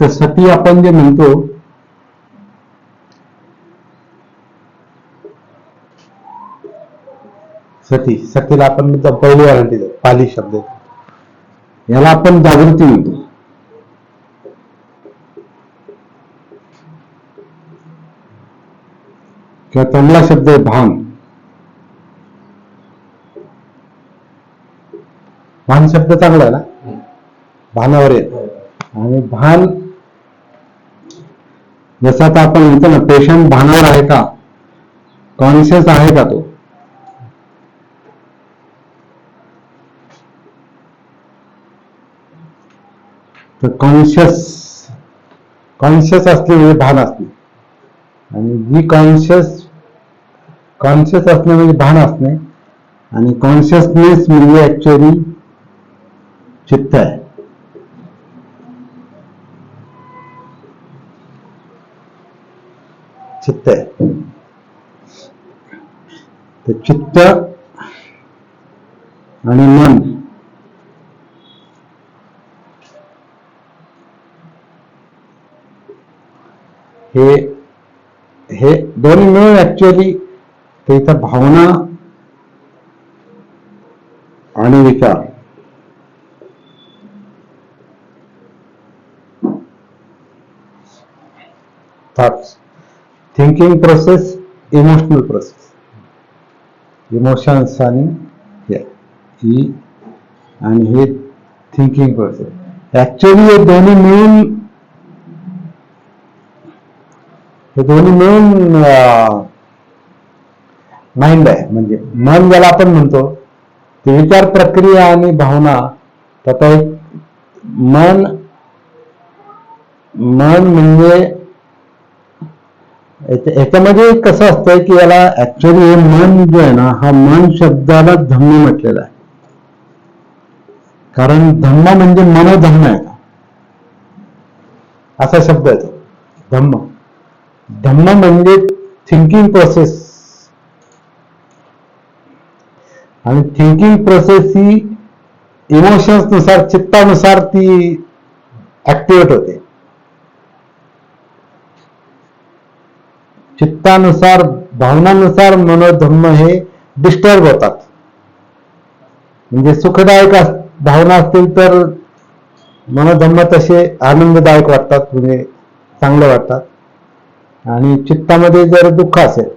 तर सती आपण जे म्हणतो सती सतीला आपण म्हणतो पहिली वॉरंटी पाली शब्द याला आपण जागृती म्हणतो. किंवा तमला शब्द आहे भान. भान शब्द चांगला आहे ना? भानावर येत. आणि भान जसं आता आपण म्हणतो ना पेशंट भानावर आहे का? कॉन्शियस आहे का तो? तर कॉन्शियस कॉन्शियस असणे म्हणजे भान असणे आणि जी कॉन्शियस कॉन्शियस असणे म्हणजे भान असणे. आणि कॉन्शियसनेस म्हणजे ऍक्च्युअली चित्त आहे. चित्त आहे. तर चित्त आणि मन. हे हे दोन्ही मिळून ऍक्च्युअली त्याच्या भावना आणि विचार. Thoughts thinking process emotional process emotions आणि ही आणि हे थिंकिंग प्रोसेस ऍक्च्युअली हे दोन्ही मिळून हे दोन्ही मिळून माइंड आहे. म्हणजे मन ज्याला आपण म्हणतो ते विचार प्रक्रिया आणि भावना त्याचा एक मन मन म्हणजे याच्यामध्ये कसं असतंय की याला ऍक्च्युअली हे मन जो आहे ना हा मन शब्दाला धम्म म्हटलेला आहे. कारण धम्म म्हणजे मनोधम्म आहे. असा शब्द आहे तो. धम्म. धम्म म्हणजे थिंकिंग प्रोसेस आणि थिंकिंग प्रोसेस ही इमोशन्सनुसार चित्तानुसार ती ऍक्टिवेट होते. चित्तानुसार भावनानुसार मनोधम्म हे डिस्टर्ब होतात. म्हणजे सुखदायक अस- भावना असतील तर मनोधम्म तसे आनंददायक वाटतात म्हणजे चांगले वाटतात. आणि चित्तामध्ये जर दुःख असेल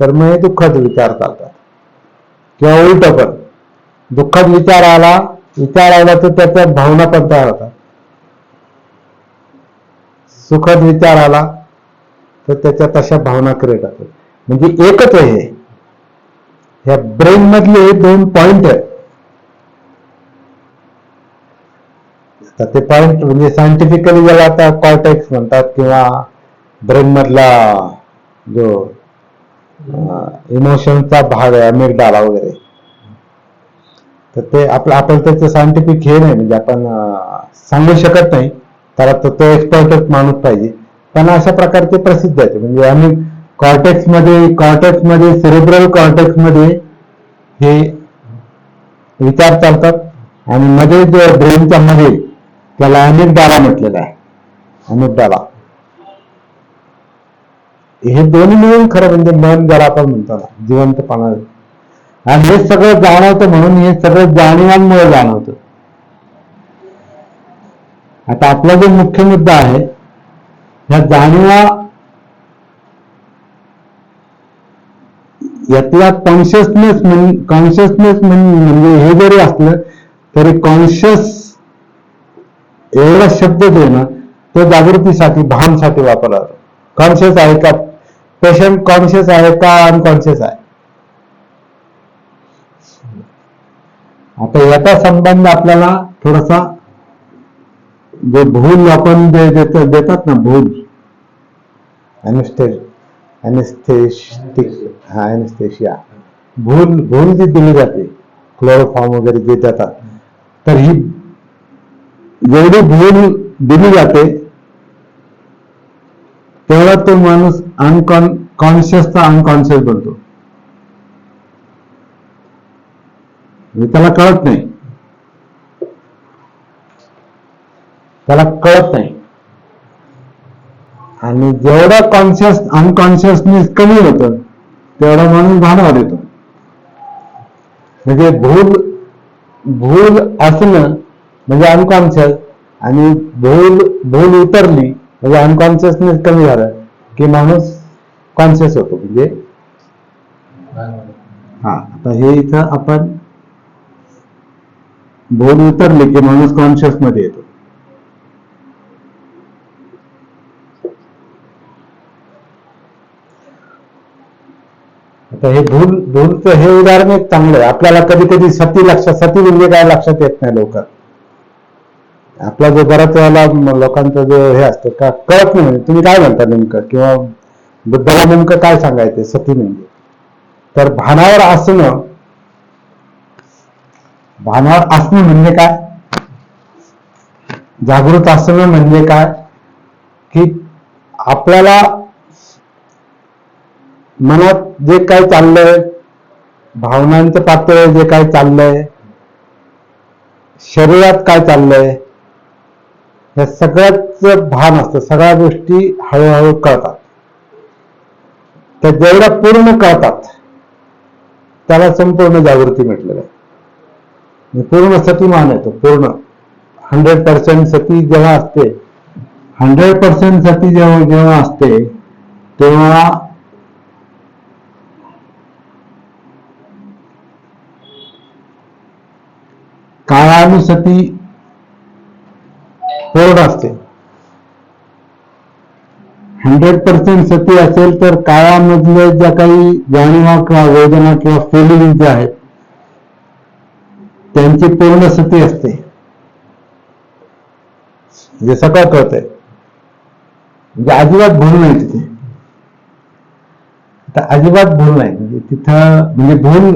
तर मग हे दुःखाचे विचार चालतात किंवा उलट पण दुःखात विचार आला विचार आला तर त्याच्या भावना पण तयार होतात. सुखद विचार आला तर त्याच्या तशा भावना क्रिएट होतात म्हणजे एकच आहे हे. ह्या ब्रेन मधले हे दोन पॉइंट आहेत. तर ते पॉइंट म्हणजे सायंटिफिकली ज्याला आता कॉर्टेक्स म्हणतात किंवा ब्रेन मधला जो इमोशनचा भाग आहे अमिगडाला वगैरे. तर ते आपलं आपण त्याचं सायंटिफिक हे नाही म्हणजे आपण सांगू शकत नाही. त्याला तो तो एक्सपर्टच माणूस पाहिजे. पण अशा प्रकारचे प्रसिद्ध आहेत. म्हणजे आम्ही कॉर्टेक्समध्ये कॉर्टेक्समध्ये सेरेब्रल कॉर्टेक्समध्ये हे विचार चालतात. आणि मध्ये जो ब्रेनच्या मध्ये त्याला अनेक डाला म्हटलेला आहे. अमिगडाला हे दोन्ही मिळून खरं म्हणजे मन जरा आपण म्हणतो ना जिवंतपणा. आणि हे सगळं जाणवतं म्हणून हे सगळं जाणीवांमुळे जाणवतं. आता आपला जो मुख्य मुद्दा आहे ह्या जाणीवा यातला कॉन्शियसनेस कॉन्शियसनेस म्हणजे हे जरी असलं तरी कॉन्शियस एवढा शब्द देणं तो जागृतीसाठी भानसाठी वापरला जातो. कॉन्शियस आहे का? पेशंट कॉन्शियस आहे का? अनकॉन्शियस आहे. आता याचा संबंध आपल्याला थोडासा जे भूल आपण जे देत- देतात ना भूल. हा अनेस्थेशिया भूल भूल जी दिली जाते क्लोरोफॉर्म वगैरे जे देतात तर ही जेवढी भूल दिली जाते तेवढा तो माणूस अनकॉन कॉन्शियसचा अनकॉन्शियस बनतो. त्याला कळत नाही. त्याला कळत नाही. आणि जेवढा कॉन्शियस अनकॉन्शियसनेस कमी होतं तेवढा माणूस भानावर येतो. म्हणजे भूल भूल असणं म्हणजे अनकॉन्शियस आणि भूल भूल उतरली म्हणजे अनकॉन्शियसनेस कमी झालं की माणूस कॉन्शियस होतो. म्हणजे हा आता हे इथं आपण भूल उतरली की माणूस कॉन्शियसमध्ये येतो. तर हे धूल धूलचं हे उदाहरण एक चांगलं आहे. आपल्याला कधी कधी सती लक्षात सती म्हणजे काय लक्षात येत नाही लवकर. आपला जो बऱ्याच वेळेला लोकांचा जो हे असतं का कळत नाही. तुम्ही काय म्हणता नेमकं? किंवा बुद्धाला नेमकं काय सांगायचं सती म्हणजे? तर भानावर असणं भानावर असणं म्हणजे काय? जागृत असणं म्हणजे काय? की आपल्याला मनात जे काय चाललंय भावनांचं पातळ जे काय चाललंय शरीरात काय चाललंय या सगळ्याच भान असतं. सगळ्या गोष्टी हळूहळू कळतात. त्या जेवढ्या पूर्ण कळतात त्याला संपूर्ण जागृती म्हटलेलं आहे. म्हणजे पूर्ण सतीमान येतो पूर्ण. हंड्रेड पर्सेंट सती जेव्हा असते हंड्रेड पर्सेंट सती जेव्हा जेव्हा असते तेव्हा काळानुसती कोरड असते. हंड्रेड पर्सेंट सती असेल तर काळामधल्या ज्या काही जाणीवा किंवा वेदना किंवा फिलिंग ज्या आहेत त्यांची पूर्ण सती असते. म्हणजे सकाळ कळतंय. म्हणजे अजिबात भूल नाही तिथे. अजिबात भूल नाही. म्हणजे तिथं म्हणजे भूल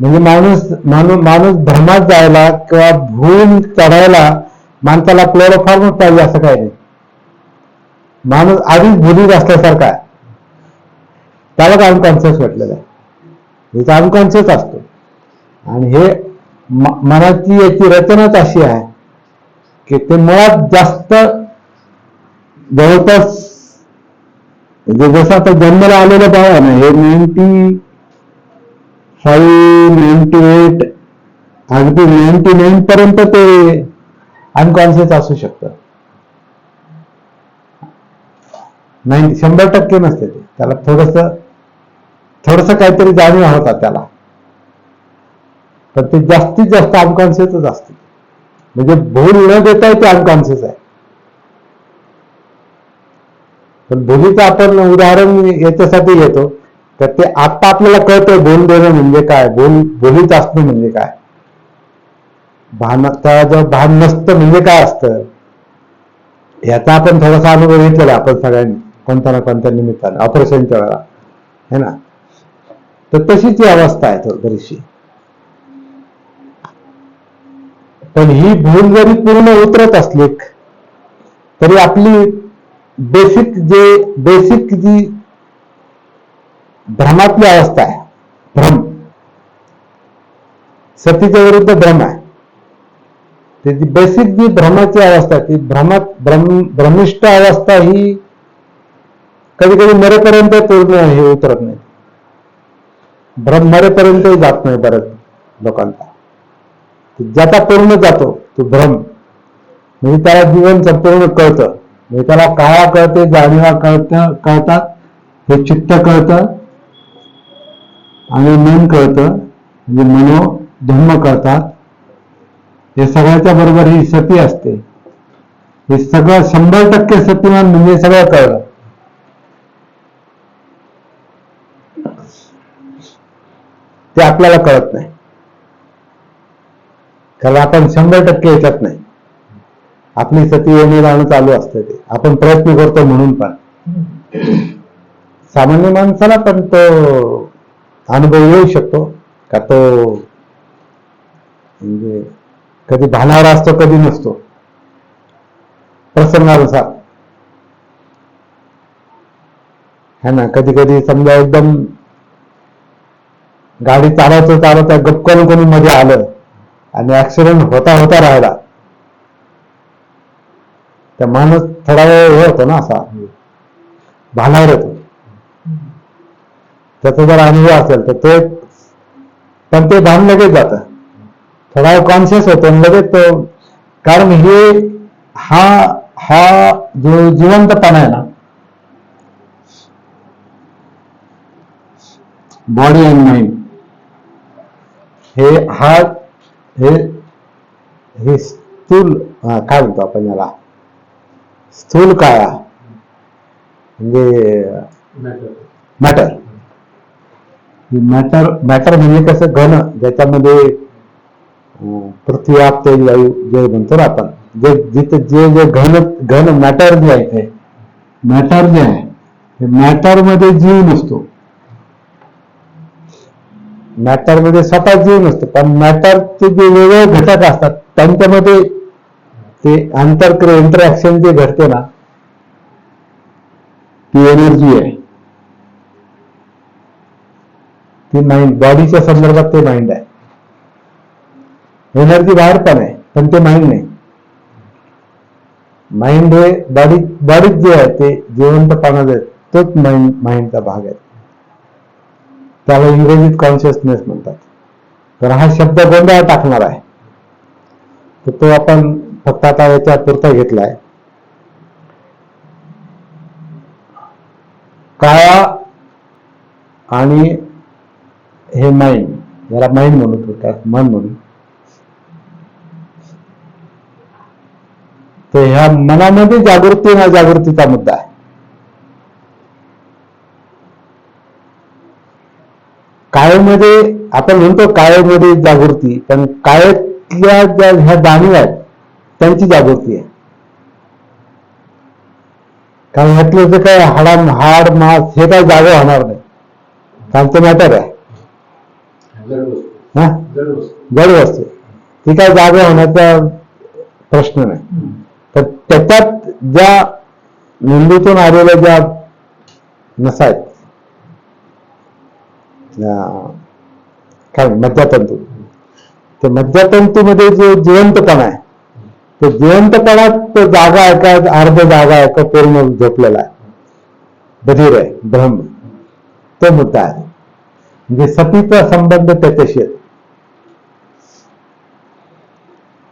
म्हणजे माणूस माणूस माणूस भ्रमात जायला किंवा भूल चढायला माणसाला क्लोरोफॉर्मच पाहिजे असं काही नाही. माणूस आधीच भुलीत असल्यासारखा आहे. त्याला अनकॉन्शियस म्हटलेलं आहे. तर अनकॉन्शियस असतो. आणि हे म- मनाची याची रचनाच अशी आहे की ते मुळात जास्त जवळपास म्हणजे जसं आता जन्माला आलेलं बाळ ना हे नाईन्टी फाईव्ह नाईन्टी एट अगदी नाईन्टी नाईन पर्यंत ते अनकॉन्शियस असू शकतं. नाही शंभर टक्के नसते ते. त्याला थोडस थोडस काहीतरी जाणीव होतात त्याला? पण ते जास्तीत जास्त अनकॉन्शियसच असते. म्हणजे भूल न देता ते अनकॉन्शियस आहे. पण भूलीचं आपण उदाहरण याच्यासाठी घेतो. तर ते आता आपल्याला कळतंय बोल देणं म्हणजे काय? बोल बोलीत असणं म्हणजे काय? भान त्याचं भान नसतं म्हणजे काय असतं? याचा आपण थोडासा अनुभव घेतलेला आहे आपण सगळ्यांनी कोणत्या ना कोणत्या निमित्ताने ऑपरेशनच्या वेळा. है ना? तर तशीच ही अवस्था आहे थोडी बरीचशी. पण ही भूल जरी पूर्ण उतरत असली तरी आपली बेसिक जे बेसिक जी भ्रमातली अवस्था आहे. भ्रम. सतीच्या विरुद्ध भ्रम आहे. त्याची बेसिक जी भ्रमाची अवस्था आहे, ती भ्रमात भ्रम भ्रमिष्ठ अवस्था ही कधी कधी मरेपर्यंत पूर्ण हे उतरत नाही. भ्रम मरेपर्यंतही जात नाही बऱ्याच लोकांचा. ज्याचा पूर्ण जातो तो भ्रम. म्हणजे त्याला जीवन संपूर्ण कळतं. म्हणजे त्याला काळा कळते जाणीवा कळत कळतात हे चित्त कळतं. आणि मन कळतं म्हणजे मनो धम्म कळतात. हे सगळ्याच्या बरोबर ही सती असते. हे सगळं शंभर टक्के सतीमान म्हणजे सगळं कळलं. ते आपल्याला कळत नाही. कारण आपण शंभर टक्के याच्यात नाही. आपली सती येणे जाणं चालू असते ते. आपण प्रयत्न करतो म्हणून पण. सामान्य माणसाला पण तो अनुभव येऊ शकतो. का तो म्हणजे कधी भानावर असतो कधी नसतो. प्रसंगानुसार. है ना? कधी कधी समजा एकदम गाडी चालवता चालवता गपकन कोणी मध्ये आलं आणि ऍक्सिडेंट होता होता राहिला. तर माणूस थोडा वेळ हे होतो ना असा. भानावर येतो त्याचा जर अनुभव असेल तर ते पण ते भान लगेच जातं. थोडा कॉन्शियस होतो लगेच तो कारण हे हा हा जो जिवंतपणा आहे ना बॉडी अँड माइंड हे हा हे हे स्थूल काय म्हणतो आपण याला? स्थूल काया म्हणजे मॅटर मॅटर मॅटर म्हणजे कसं घन ज्याच्यामध्ये अं, पृथ्वी आप वायू जे म्हणतो ना आपण जे जिथे जे जे घन घन मॅटर जे आहे ते मॅटर जे आहे हे मॅटरमध्ये जीव नसतो. मॅटरमध्ये म्हणजे स्वतः जीव नसतो पण मॅटरचे जे वेगळे घटक असतात त्यांच्यामध्ये ते आंतरक्रिया इंटरॅक्शन जे घडते ना ती एनर्जी आहे. ती माइंड बॉडीच्या संदर्भात ते माइंड आहे. एनर्जी बाहेर पण आहे पण ते माइंड नाही. माइंड हे बॉडी बॉडीत जे आहे ते जिवंतपणा जे आहे, तोच माइंड माइंडचा भाग आहे. त्याला इंग्रजीत कॉन्शियसनेस म्हणतात. तर हा शब्द गोंधळ टाकणार आहे. तर तो आपण फक्त आता याच्या पुरता घेतलाय. काळा आणि हे माइंड याला माइंड म्हणत होता मन म्हणून. तर ह्या मनामध्ये जागृती ना जागृतीचा मुद्दा आहे. कायमध्ये आपण म्हणतो कायमध्ये जागृती पण कायतल्या ज्या ह्या जाणीव आहेत त्यांची जागृती आहे. कारण ह्यातलं जे काय हाडा हाड मास हे काय जागा होणार नाही. कारण ते मॅटर आहे. हा? जड वस्तू. ती काय जागा होण्याचा प्रश्न नाही. तर त्याच्यात ज्या मेंदूतून आलेल्या ज्या नसा आहेत अं, काय मज्जातंतू ते मज्जातंतूमध्ये जो जिवंतपणा आहे तो जिवंतपणात तो जागा आहे का अर्ध जागा आहे का पूर्ण झोपलेला आहे. बधीर आहे ब्रह्म तो मुद्दा आहे. म्हणजे सतीचा संबंध त्याच्याशी आहे.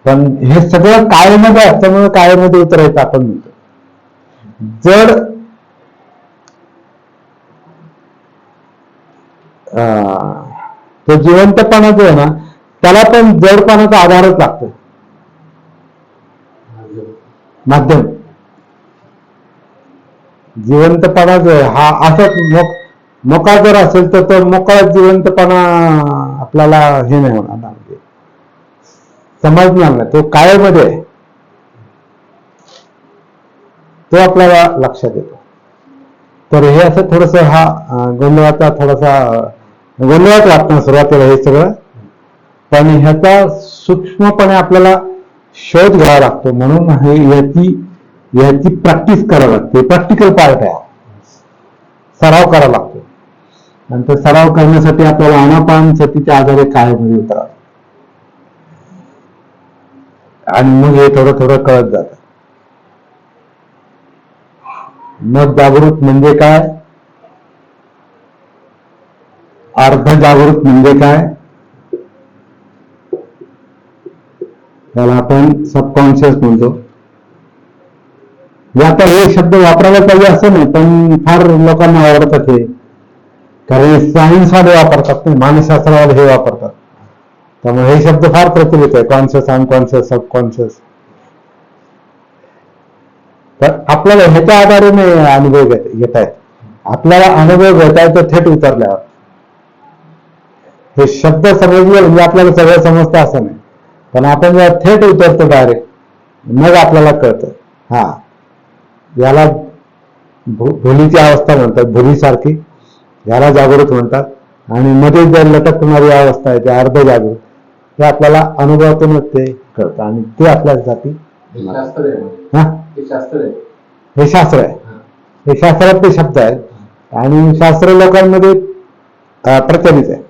पण हे सगळं कायमध्ये असल्यामुळे कायमध्ये उतरायचं आपण म्हणतो. जर तो जिवंतपणा जो आहे ना त्याला पण जडपणाचा आधारच लागतो माध्यम. जिवंतपणा जो आहे. हा असंच मोकळा जर असेल तर तो मोकळा जिवंतपणा आपल्याला हे नाही होणार ना. म्हणजे समजणार नाही तो कायमध्ये आहे. तो आपल्याला लक्षात येतो. तर हे असं थोडस हा गोंधळाचा थोडासा गोंधळात वाटणं सुरुवातीला हे सगळं. पण ह्याचा सूक्ष्मपणे आपल्याला शोध घ्यावा लागतो. म्हणून हे याची याची प्रॅक्टिस करावी लागते. प्रॅक्टिकल पार्ट आहे. सराव करावा लागतो. तो सराव करण्यासाठी आपल्याला अनापान सतीच्या आधारे काय उतरावं आणि मग हे थोडं थोडं कळत जात. मग जागृत म्हणजे काय? अर्ध जागृत म्हणजे काय? त्याला आपण सबकॉन्शियस म्हणतो. आता हे शब्द वापरायला पाहिजे असं नाही, पण फार लोकांना आवडतात हे. कारण सायन्स वापरतात नाही मानसशास्त्रवाले हे वापरतात. त्यामुळे हे शब्द फार प्रचलित आहे कॉन्शियस अनकॉन्शियस सबकॉन्शियस तर आपल्याला ह्याच्या आधारे अनुभव घेत आहेत आपल्याला अनुभव घेता येतो थेट उतरल्यावर. हे शब्द समजले म्हणजे आपल्याला सगळं समजतं असं नाही. पण आपण जेव्हा थेट उतरतो डायरेक्ट मग आपल्याला कळतं. हा. याला भुलीची अवस्था म्हणतात भुलीसारखी. याला जागृत म्हणतात. आणि मध्ये जर लटकणारी अवस्था आहे ते अर्ध जागृत हे आपल्याला अनुभवातूनच ते कळतं. आणि ते आपल्यासाठी हे शास्त्र आहे हा? शास्त्र आहे. शास्त्र आहे. हे. शास्त्रातले शब्द आहेत. आणि शास्त्र लोकांमध्ये प्रचलित आहे.